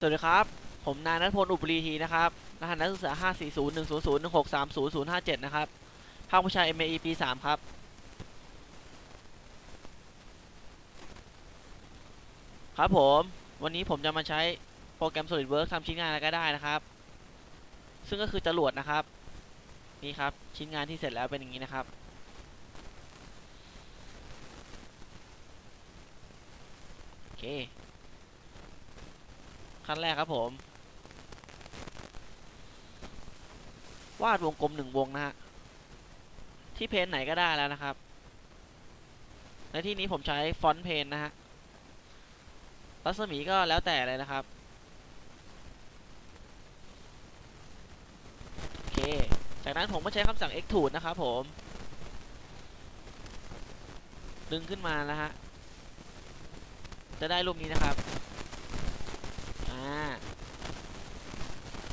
สวัสดีครับ ผมนายนัทพล อุปรีทีนะครับ รหัสนักศึกษา 540 100 163 0057 นะครับ ภาควิชา MAE ปี 3 ครับ ครับผม วันนี้ผมจะมาใช้โปรแกรม SolidWorks ทำชิ้นงานอะไรก็ได้นะครับ ซึ่งก็คือจรวดนะครับ นี่ครับ ชิ้นงานที่เสร็จแล้วเป็นอย่างนี้นะครับโอเค ขั้นแรกครับผม วาดวงกลมหนึ่งวงนะฮะ ที่เพนไหนก็ได้แล้วนะครับ ในที่นี้ผมใช้ฟอนต์เพนนะฮะ รัศมีก็แล้วแต่เลยนะครับ โอเค จากนั้นผมก็ใช้คำสั่ง extrude นะครับผม ดึงขึ้นมานะฮะ จะได้รูปนี้นะครับ อ่า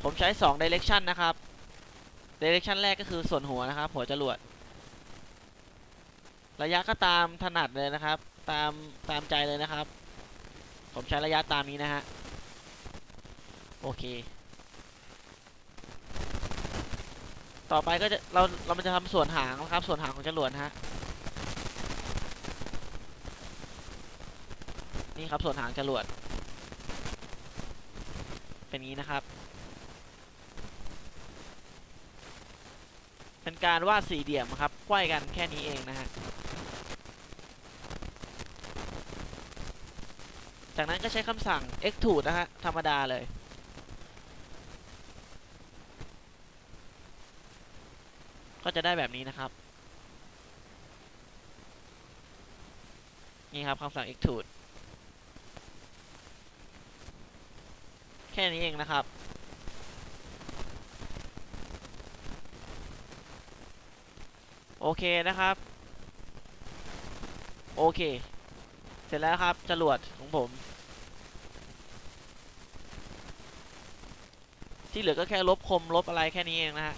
ผมใช้2 direction นะครับ direction แรกก็คือส่วนหัวนะครับ หัวจรวด ระยะก็ตามถนัดเลยนะครับ ตามตามใจเลยนะครับ ผมใช้ระยะตามนี้นะฮะ โอเค ต่อไปก็จะเราเรามันจะทำส่วนหางนะครับ ส่วนหางของจรวดฮะ นี่ครับส่วนหางจรวด เป็นงี้นะครับ เป็นการวาดสี่เหลี่ยมครับไขว้กันแค่นี้เองนะฮะ จากนั้นก็ใช้คำสั่ง extrude นะฮะ ธรรมดาเลยก็จะได้แบบนี้นะครับ นี่ครับคำสั่ง extrude แค่นี้เองนะครับ โอเคนะครับ โอเค เสร็จแล้วครับจรวดของผม ที่เหลือก็แค่ลบคมลบอะไรแค่นี้เองนะฮะ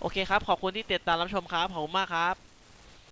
โอเคครับ ขอบคุณที่ติดตามรับชมครับ ขอบคุณมากครับ